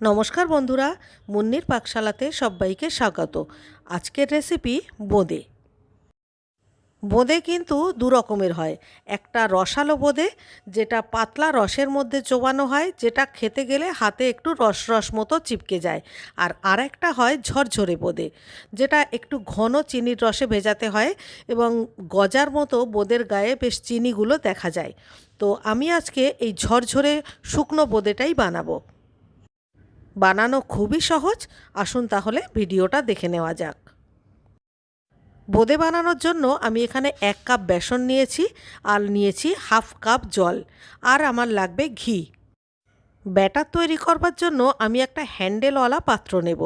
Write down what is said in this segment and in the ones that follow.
নমস্কার বন্ধুরা, মুন্নির পাকশালাতে সবাইকে স্বাগত। আজকের রেসিপি বোঁদে। বোঁদে কিন্তু দু রকমের হয়। একটা রসালো বোঁদে, যেটা পাতলা রসের মধ্যে চোবানো হয়, যেটা খেতে গেলে হাতে একটু রস রস মতো চিপকে যায়। আর আরেকটা হয় ঝরঝরে বোঁদে, যেটা একটু ঘন চিনির রসে ভেজাতে হয় এবং গজার মতো বোঁদের গায়ে বেশ চিনিগুলো দেখা যায়। তো আমি আজকে এই ঝরঝরে শুকনো বোঁদেটাই বানাবো। বানানো খুবই সহজ। আসুন তাহলে ভিডিওটা দেখে নেওয়া যাক। বোঁদে বানানোর জন্য আমি এখানে এক কাপ বেসন নিয়েছি আর নিয়েছি হাফ কাপ জল আর আমার লাগবে ঘি। ব্যাটার তৈরি করবার জন্য আমি একটা হ্যান্ডেলওয়ালা পাত্র নেব।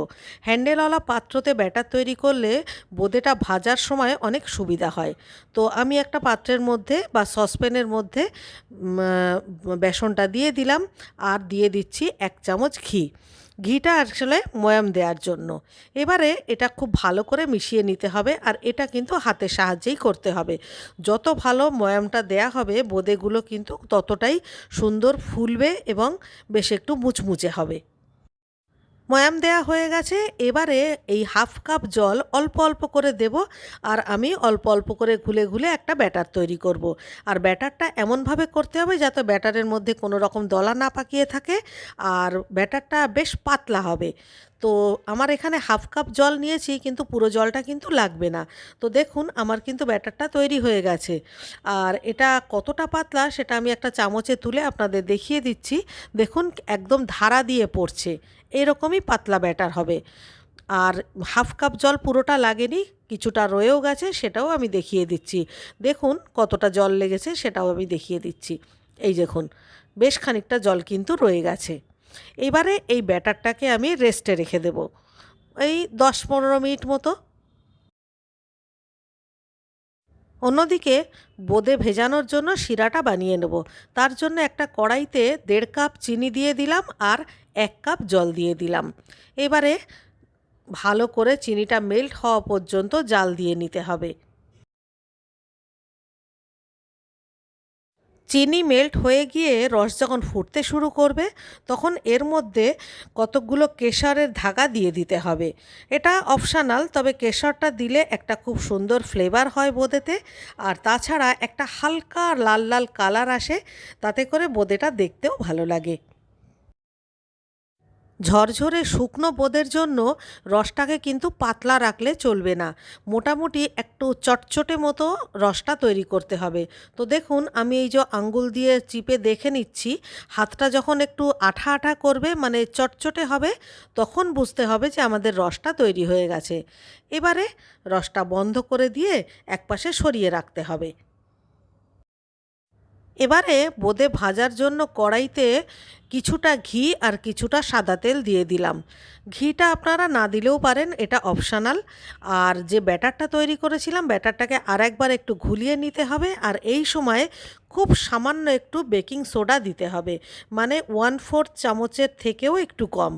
হ্যান্ডেলওয়ালা পাত্রতে ব্যাটার তৈরি করলে বোঁদেটা ভাজার সময় অনেক সুবিধা হয়। তো আমি একটা পাত্রের মধ্যে বা সসপ্যানের মধ্যে বেসনটা দিয়ে দিলাম আর দিয়ে দিচ্ছি এক চামচ ঘি। ঘিটা আসলে ময়াম দেওয়ার জন্য। এবারে এটা খুব ভালো করে মিশিয়ে নিতে হবে আর এটা কিন্তু হাতের সাহায্যেই করতে হবে। যত ভালো ময়ামটা দেয়া হবে, বোঁদেগুলো কিন্তু ততটাই সুন্দর ফুলবে এবং বেশ একটু মুচমুচে হবে। ময়াম দেয়া হয়ে গেছে। এবারে এই হাফ কাপ জল অল্প অল্প করে দেব আর আমি অল্প অল্প করে ঘুলে ঘুলে একটা ব্যাটার তৈরি করব। আর ব্যাটারটা এমনভাবে করতে হবে যাতে ব্যাটারের মধ্যে কোনো রকম দলা না পাকিয়ে থাকে আর ব্যাটারটা বেশ পাতলা হবে। তো আমার এখানে হাফ কাপ জল নিয়েছি কিন্তু পুরো জলটা কিন্তু লাগবে না। তো দেখুন আমার কিন্তু ব্যাটারটা তৈরি হয়ে গেছে। আর এটা কতটা পাতলা সেটা আমি একটা চামচে তুলে আপনাদের দেখিয়ে দিচ্ছি। দেখুন একদম ধারা দিয়ে পড়ছে। এরকমই পাতলা ব্যাটার হবে। আর হাফ কাপ জল পুরোটা লাগেনি, কিছুটা রয়েও গেছে, সেটাও আমি দেখিয়ে দিচ্ছি। দেখুন কতটা জল লেগেছে, সেটাও আমি দেখিয়ে দিচ্ছি। এই দেখুন, বেশ খানিকটা জল কিন্তু রয়ে গেছে। এবারে এই ব্যাটারটাকে আমি রেস্টে রেখে দেব। এই দশ পনেরো মিনিট মতো অন্যদিকে বোঁদে ভেজানোর জন্য শিরাটা বানিয়ে নেব। তার জন্য একটা কড়াইতে দেড় কাপ চিনি দিয়ে দিলাম আর এক কাপ জল দিয়ে দিলাম। এবারে ভালো করে চিনিটা মেল্ট হওয়া পর্যন্ত জাল দিয়ে নিতে হবে। চিনি মেল্ট হয়ে গিয়ে রস যখন ফুটতে শুরু করবে, তখন এর মধ্যে কতকগুলো কেশরের ধাগা দিয়ে দিতে হবে। এটা অপশানাল তবে কেশরটা দিলে একটা খুব সুন্দর ফ্লেভার হয় বোঁদেতে। আর তাছাড়া একটা হালকা লাল লাল কালার আসে, তাতে করে বোঁদেটা দেখতেও ভালো লাগে। ঝরঝরে শুকনো বোদের জন্য রসটাকে কিন্তু পাতলা রাখলে চলবে না। মোটামুটি একটু চটচটে মতো রসটা তৈরি করতে হবে। তো দেখুন, আমি এই যে আঙ্গুল দিয়ে চিপে দেখে নিচ্ছি, হাতটা যখন একটু আঠা আঠা করবে মানে চটচটে হবে, তখন বুঝতে হবে যে আমাদের রসটা তৈরি হয়ে গেছে। এবারে রসটা বন্ধ করে দিয়ে একপাশে সরিয়ে রাখতে হবে। এবারে বোঁদে ভাজার জন্য কড়াইতে কিছুটা ঘি আর কিছুটা সাদা তেল দিয়ে দিলাম। ঘিটা আপনারা না দিলেও পারেন, এটা অপশানাল আর যে ব্যাটারটা তৈরি করেছিলাম, ব্যাটারটাকে আর একবার একটু ঘুলিয়ে নিতে হবে। আর এই সময় খুব সামান্য একটু বেকিং সোডা দিতে হবে মানে ওয়ান ফোর্থ চামচের থেকেও একটু কম।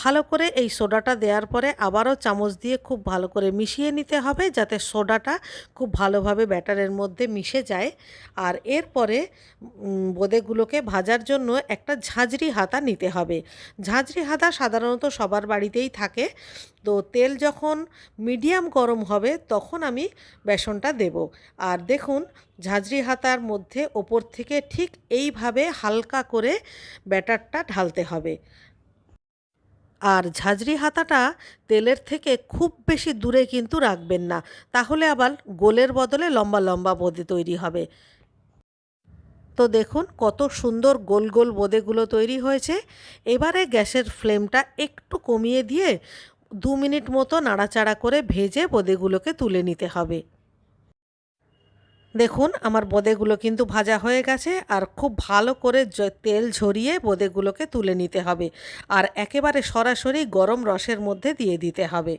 ভালো করে এই সোডাটা দেওয়ার পরে আবারও চামচ দিয়ে খুব ভালো করে মিশিয়ে নিতে হবে, যাতে সোডাটা খুব ভালোভাবে ব্যাটারের মধ্যে মিশে যায়। আর এরপরে বোঁদেগুলোকে ভাজার জন্য একটা ঝাঁঝরি হাতা নিতে হবে। ঝাঁঝরি হাতা সাধারণত সবার বাড়িতেই থাকে। তো তেল যখন মিডিয়াম গরম হবে তখন আমি বেসনটা দেব। আর দেখুন ঝাঁঝরি হাতার মধ্যে ওপর থেকে ঠিক এইভাবে হালকা করে ব্যাটারটা ঢালতে হবে। আর ঝাঁঝরি হাতাটা তেলের থেকে খুব বেশি দূরে কিন্তু রাখবেন না। তাহলে আবার গোলের বদলে লম্বা লম্বা বোঁদে তৈরি হবে। তো দেখুন কত সুন্দর গোল গোল বোঁদেগুলো তৈরি হয়েছে। এবারে গ্যাসের ফ্লেমটা একটু কমিয়ে দিয়ে দু মিনিট মতো নাড়াচাড়া করে ভেজে বোঁদেগুলোকে তুলে নিতে হবে। দেখুন আমার বোঁদেগুলো কিন্তু ভাজা হয়ে গেছে আর খুব ভালো করে তেল ঝরিয়ে বোঁদেগুলোকে তুলে নিতে হবে। আর একেবারে সরাসরি গরম রসের মধ্যে দিয়ে দিতে হবে।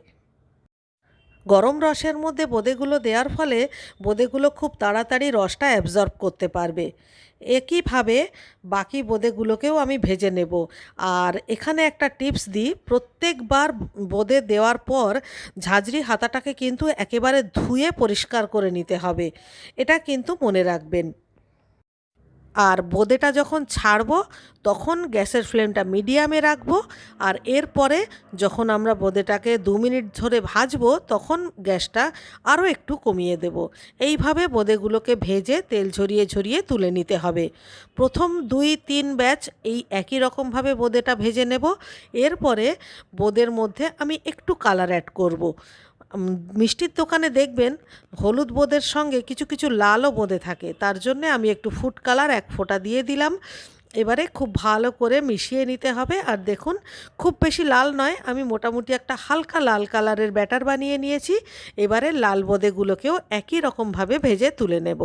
গরম রসের মধ্যে বোঁদেগুলো দেওয়ার ফলে বোঁদেগুলো খুব তাড়াতাড়ি রসটা অ্যাবজর্ব করতে পারবে। একইভাবে বাকি বোঁদেগুলোকেও আমি ভেজে নেব। আর এখানে একটা টিপস দিই, প্রত্যেকবার বোঁদে দেওয়ার পর ঝাঁঝরি হাতাটাকে কিন্তু একেবারে ধুয়ে পরিষ্কার করে নিতে হবে। এটা কিন্তু মনে রাখবেন। আর বোঁদেটা যখন ছাড়বো, তখন গ্যাসের ফ্লেমটা মিডিয়ামে রাখব আর এরপরে যখন আমরা বোঁদেটাকে দু মিনিট ধরে ভাজবো, তখন গ্যাসটা আরও একটু কমিয়ে দেব। এইভাবে বোঁদেগুলোকে ভেজে তেল ঝরিয়ে ঝরিয়ে তুলে নিতে হবে। প্রথম দুই তিন ব্যাচ এই একই রকমভাবে বোঁদেটা ভেজে নেব। এরপরে বোঁদের মধ্যে আমি একটু কালার অ্যাড করব। মিষ্টির দোকানে দেখবেন হলুদ বোঁদের সঙ্গে কিছু কিছু লালও বোঁদে থাকে। তার জন্য আমি একটু ফুড কালার এক ফোঁটা দিয়ে দিলাম। এবারে খুব ভালো করে মিশিয়ে নিতে হবে। আর দেখুন, খুব বেশি লাল নয়, আমি মোটামুটি একটা হালকা লাল কালারের ব্যাটার বানিয়ে নিয়েছি। এবারে লাল বোঁদেগুলোকেও একই রকমভাবে ভেজে তুলে নেব।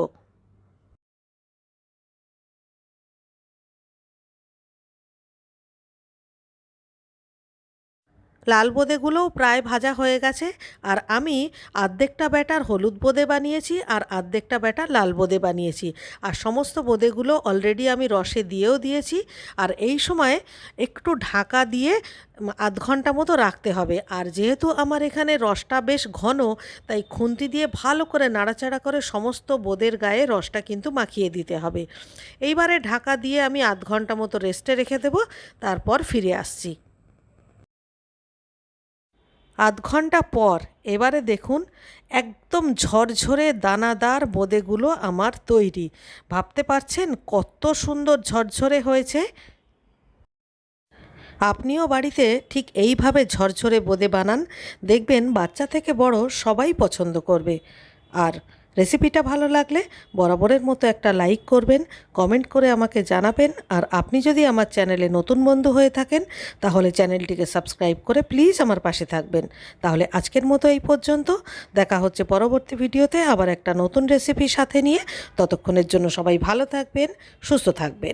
লাল বোঁদেগুলোও প্রায় ভাজা হয়ে গেছে, আর আমি আর্ধেকটা ব্যাটার হলুদ বোঁদে বানিয়েছি আর আর্ধেকটা ব্যাটার লাল বোঁদে বানিয়েছি। আর সমস্ত বোঁদেগুলো অলরেডি আমি রসে দিয়েও দিয়েছি, আর এই সময় একটু ঢাকা দিয়ে আধ ঘণ্টা মতো রাখতে হবে। আর যেহেতু আমার এখানে রসটা বেশ ঘন, তাই খুন্তি দিয়ে ভালো করে নাড়াচাড়া করে সমস্ত বোঁদের গায়ে রসটা কিন্তু মাখিয়ে দিতে হবে। এইবারে ঢাকা দিয়ে আমি আধ ঘণ্টা মতো রেস্টে রেখে দেবো, তারপর ফিরে আসছি। আধ ঘণ্টা পর এবারে দেখুন একদম ঝরঝরে দানাদার বোঁদেগুলো আমার তৈরি। ভাবতে পারছেন কত সুন্দর ঝরঝরে হয়েছে? আপনিও বাড়িতে ঠিক এইভাবে ঝরঝরে বোঁদে বানান, দেখবেন বাচ্চা থেকে বড় সবাই পছন্দ করবে। আর রেসিপিটা ভালো লাগলে বরাবরের মতো একটা লাইক করবেন কমেন্ট করে আমাকে জানাবেন, আর আপনি যদি আমার চ্যানেলে নতুন বন্ধু হয়ে থাকেন, তাহলে চ্যানেলটিকে সাবস্ক্রাইব করে প্লিজ আমার পাশে থাকবেন। তাহলে আজকের মতো এই পর্যন্ত, দেখা হচ্ছে পরবর্তী ভিডিওতে আবার একটা নতুন রেসিপির সাথে নিয়ে। ততক্ষণের জন্য সবাই ভালো থাকবেন, সুস্থ থাকবেন।